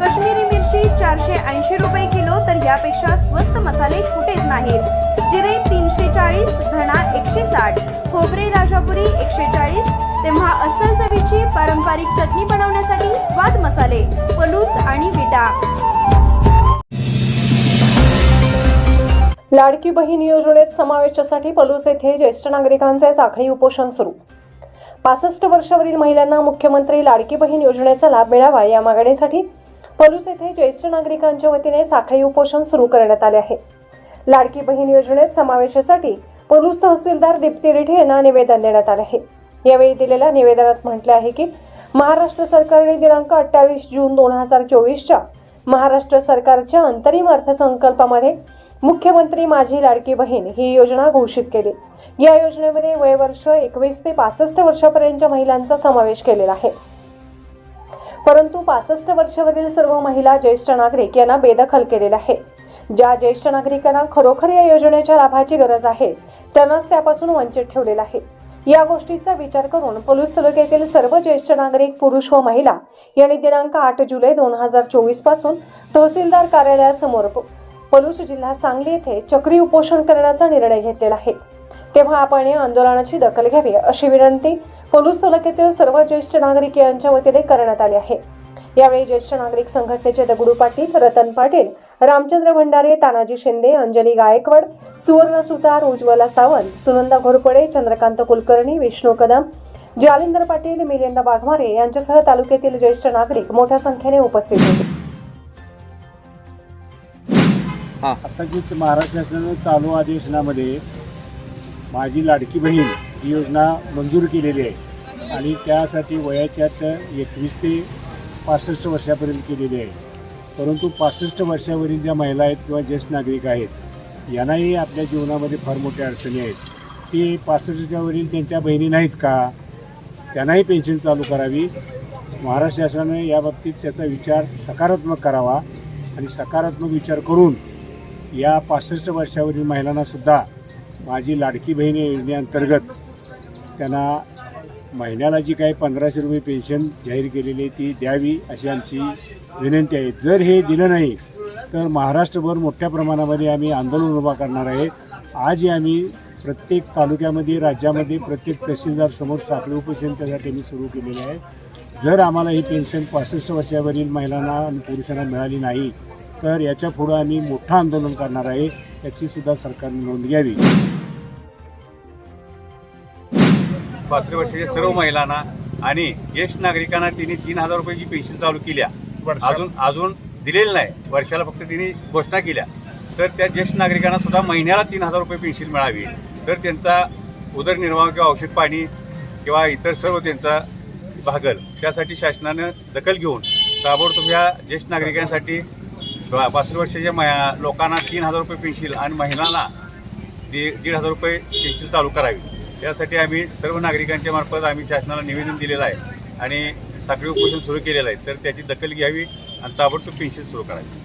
कश्मीरी मिरची चारशे ऐंशी रुपये किलो तर यापेक्षा स्वस्त मसाले कुठेच नाहीत. जिरे तीनशे चाळीस धणा एकशे साठ खोबरे राजापुरी एकशे चाळीस. तेव्हा अस्सल चवीची पारंपरिक चटणी बनवण्यासाठी स्वाद मसाले पलूस आणि विटा. लाडकी बहीण योजनेत समावेशासाठी पलूस येथे ज्येष्ठ नागरिकांचे साखळी उपोषण सुरू. पासष्ट वर्षावरील महिलांना मुख्यमंत्री लाडकी बहीण योजनेचा लाभ मिळावा या मागणीसाठी पलूस येथे ज्येष्ठ नागरिकांच्या वतीने साखळी उपोषण सुरू करण्यात आले आहे. लाडकी बहीण योजनेत समावेशासाठी पलूस तहसीलदार दीप्ती रेड्डी यांना निवेदन देण्यात आले आहे. यावेळी दिलेल्या निवेदनात म्हटले आहे की महाराष्ट्र सरकारने दिनांक अठ्ठावीस जून दोन हजार चोवीसच्या महाराष्ट्र सरकारच्या अंतरिम अर्थसंकल्पामध्ये मुख्यमंत्री माझी लाडकी बहीण ही योजना घोषित केली. या योजनेमध्ये वयवर्ष एकवीस ते पासष्ट वर्षापर्यंतच्या महिलांचा समावेश केलेला आहे. परंतु पासष्ट वर्षावरील सर्व महिला ज्येष्ठ नागरिक यांना बेदखल केलेला आहे. ज्या ज्येष्ठ नागरिकांना खरोखर या योजनेच्या लाभाची गरज आहे त्यांनाच त्यापासून वंचित ठेवलेलं आहे. या गोष्टीचा विचार करून पोलीस तालुक्यातील सर्व ज्येष्ठ नागरिक पुरुष व महिला यांनी दिनांक आठ जुलै दोन हजार चोवीसपासून तहसीलदार कार्यालयासमोर पलूस जिल्हा सांगली येथे चक्री उपोषण करण्याचा निर्णय घेतलेला आहे. तेव्हा आपण या आंदोलनाची दखल घ्यावी अशी विनंती पोलीस तालुक्यातील सर्व ज्येष्ठ नागरिक यांच्या वतीने करण्यात आली आहे. यावेळी ज्येष्ठ नागरिक संघटनेचे दगडू पाटील रतन पाटील रामचंद्र भंडारे तानाजी शिंदे अंजली गायकवाड सुवर्ण सुतार उज्ज्वला सावंत सुनंदा घोरपडे चंद्रकांत कुलकर्णी विष्णू कदम जालिंदर पाटील मिलिंद वाघमारे यांच्यासह तालुक्यातील ज्येष्ठ नागरिक मोठ्या संख्येने उपस्थित होते. आता जी महाराष्ट्र शासनानं चालू अधिवेशनामध्ये माझी लाडकी बहीण ही योजना मंजूर केलेली आहे. आणि त्यासाठी वयाच्यात एकवीस ते पासष्ट वर्षापर्यंत केलेली आहे. परंतु पासष्ट वर्षावरील ज्या महिला आहेत किंवा ज्येष्ठ नागरिक आहेत यांनाही आपल्या जीवनामध्ये फार मोठ्या अडचणी आहेत. ते पासष्टच्यावरील त्यांच्या बहिणी नाहीत का? त्यांनाही पेन्शन चालू करावी. महाराष्ट्र शासनाने याबाबतीत त्याचा विचार सकारात्मक करावा. आणि सकारात्मक विचार करून या पासष्ट वर्षावरील महिलांनासुद्धा माझी लाडकी बहीण या योजनेअंतर्गत त्यांना महिन्याला जी काही पंधराशे रुपये पेन्शन जाहीर केलेली आहे ती द्यावी अशी आमची विनंती आहे. जर हे दिलं नाही तर महाराष्ट्रभर मोठ्या प्रमाणामध्ये आम्ही आंदोलन उभा करणार आहे. आजही आम्ही प्रत्येक तालुक्यामध्ये राज्यामध्ये प्रत्येक तहसीलदारसमोर साखळी उपोषण त्यासाठी मी सुरू केलेले आहे. जर आम्हाला ही पेन्शन पासष्ट वर्षावरील महिलांना आणि पुरुषांना मिळाली नाही तर याच्या पुढं आम्ही मोठं आंदोलन करणार आहे. याचीसुद्धा सरकारने नोंद घ्यावी. पासष्ट वर्षाच्या सर्व महिलांना आणि ज्येष्ठ नागरिकांना तिने तीन हजार रुपयाची पेन्शन चालू केल्या. अजून अजून दिलेली नाही. वर्षाला फक्त तिने घोषणा केल्या. तर त्या ज्येष्ठ नागरिकांना सुद्धा महिन्याला तीन हजार रुपये पेन्शन मिळावी. तर त्यांचा उदरनिर्वाह किंवा औषध पाणी किंवा इतर सर्व त्यांचा भागल. त्यासाठी शासनानं दखल घेऊन ताबडतोब ह्या ज्येष्ठ नागरिकांसाठी पासष्ट वर्षाच्या मया लोकांना तीन हजार रुपये पेन्शन आणि महिलांना दीड दीड हजार रुपये पेन्शन चालू करावी. यासाठी आम्ही सर्व नागरिकांच्या मार्फत आम्ही शासनाला निवेदन दिलेलं आहे आणि साखळी उपोषण सुरू केलेलं आहे. तर त्याची दखल घ्यावी आणि ताबडतोब पेन्शन सुरू करावी.